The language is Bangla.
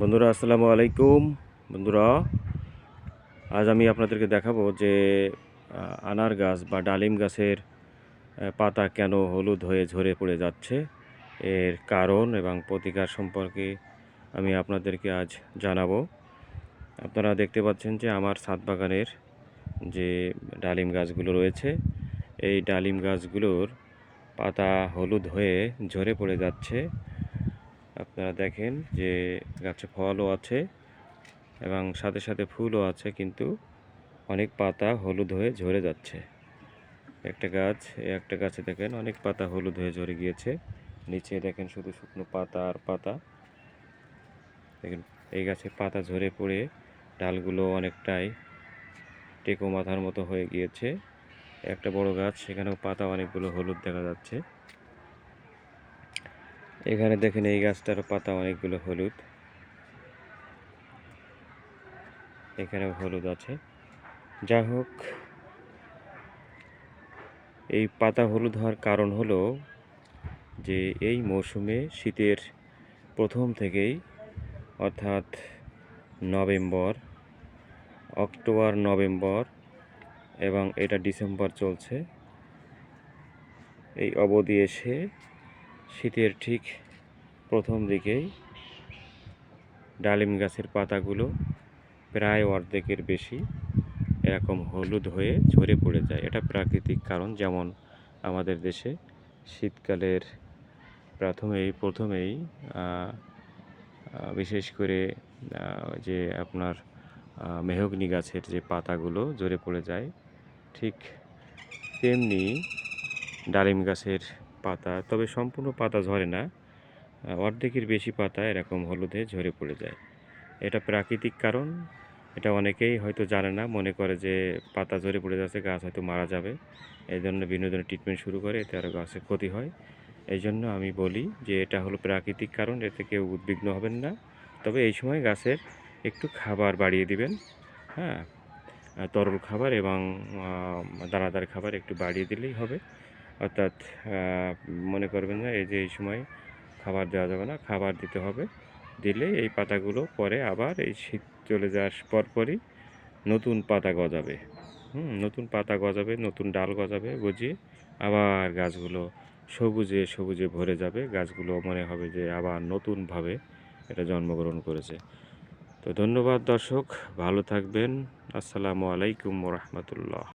বন্ধুরা, আসসালামু আলাইকুম। বন্ধুরা, আজ আমি আপনাদেরকে দেখাবো যে আনার গাছ বা ডালিম গাছের পাতা কেন হলুদ হয়ে ঝরে পড়ে যাচ্ছে, এর কারণ এবং প্রতিকার সম্পর্কে আমি আপনাদেরকে আজ জানাব। আপনারা দেখতে পাচ্ছেন যে, আমার ছাদ বাগানের যে ডালিম গাছগুলো রয়েছে, এই ডালিম গাছগুলোর পাতা হলুদ হয়ে ঝরে পড়ে যাচ্ছে। আপনারা দেখেন যে গাছে ফলও আছে এবং সাথে সাথে ফুলও আছে, কিন্তু অনেক পাতা হলুদ হয়ে ঝরে যাচ্ছে। একটা গাছ, একটা গাছে দেখেন অনেক পাতা হলুদ হয়ে ঝরে গিয়েছে। নিচে দেখেন শুধু শুকনো পাতা আর পাতা। দেখেন, এই গাছের পাতা ঝরে পড়ে, ডালগুলো অনেকটাই টেকো মাথার মতো হয়ে গিয়েছে। একটা বড় গাছ, সেখানেও পাতা অনেকগুলো হলুদ দেখা যাচ্ছে। এখানে দেখেন এই গাছটার পাতা অনেকগুলো হলুদ। এখানে হলুদ আছে। যা হোক, এই পাতা হলুদ হওয়ার কারণ হলো যে এই মৌসুমে শীতের প্রথম থেকেই, অর্থাৎ নভেম্বর, অক্টোবর, নভেম্বর এবং এটা ডিসেম্বর চলছে। এই অবধি এসে শীতের ঠিক প্রথম দিকেই ডালিম গাছের পাতাগুলো প্রায় অর্ধেকের বেশি এরকম হলুদ হয়ে ঝরে পড়ে যায়। এটা প্রাকৃতিক কারণ, যেমন আমাদের দেশে শীতকালের প্রথমেই প্রথমেই বিশেষ করে যে আপনার মেহগনি গাছের যে পাতাগুলো ঝরে পড়ে যায়, ঠিক তেমনি ডালিম গাছের পাতা, তবে সম্পূর্ণ পাতা ঝরে না। অর্ধেকের বেশি পাতা এরকম হলুদে ঝরে পড়ে যায়। এটা প্রাকৃতিক কারণ। এটা অনেকেই হয়তো জানে না, মনে করে যে পাতা ঝরে পড়ে যাচ্ছে, গাছ হয়তো মারা যাবে। এই জন্য বিভিন্ন ধরনের ট্রিটমেন্ট শুরু করে, এতে আরও গাছের ক্ষতি হয়। এই জন্য আমি বলি যে এটা হলো প্রাকৃতিক কারণ, এতে কেউ উদ্বিগ্ন হবেন না। তবে এই সময় গাছের একটু খাবার বাড়িয়ে দিবেন হ্যাঁ? তরল খাবার এবং দানাদার খাবার একটু বাড়িয়ে দিলেই হবে। অর্থাৎ মনে করবেন না এই যে এই সময় খাবার দেওয়া যাবে না, খাবার দিতে হবে। দিলে এই পাতাগুলো পরে আবার এই শীত চলে যাওয়ার পরপরই নতুন পাতা গজাবে। হুম, নতুন পাতা গজাবে, নতুন ডাল গজাবে, গজিয়ে আবার গাছগুলো সবুজে সবুজে ভরে যাবে। গাছগুলো মনে হবে যে আবার নতুনভাবে এটা জন্মগ্রহণ করেছে। তো ধন্যবাদ দর্শক, ভালো থাকবেন। আসসালামু আলাইকুম রহমতুল্লাহ।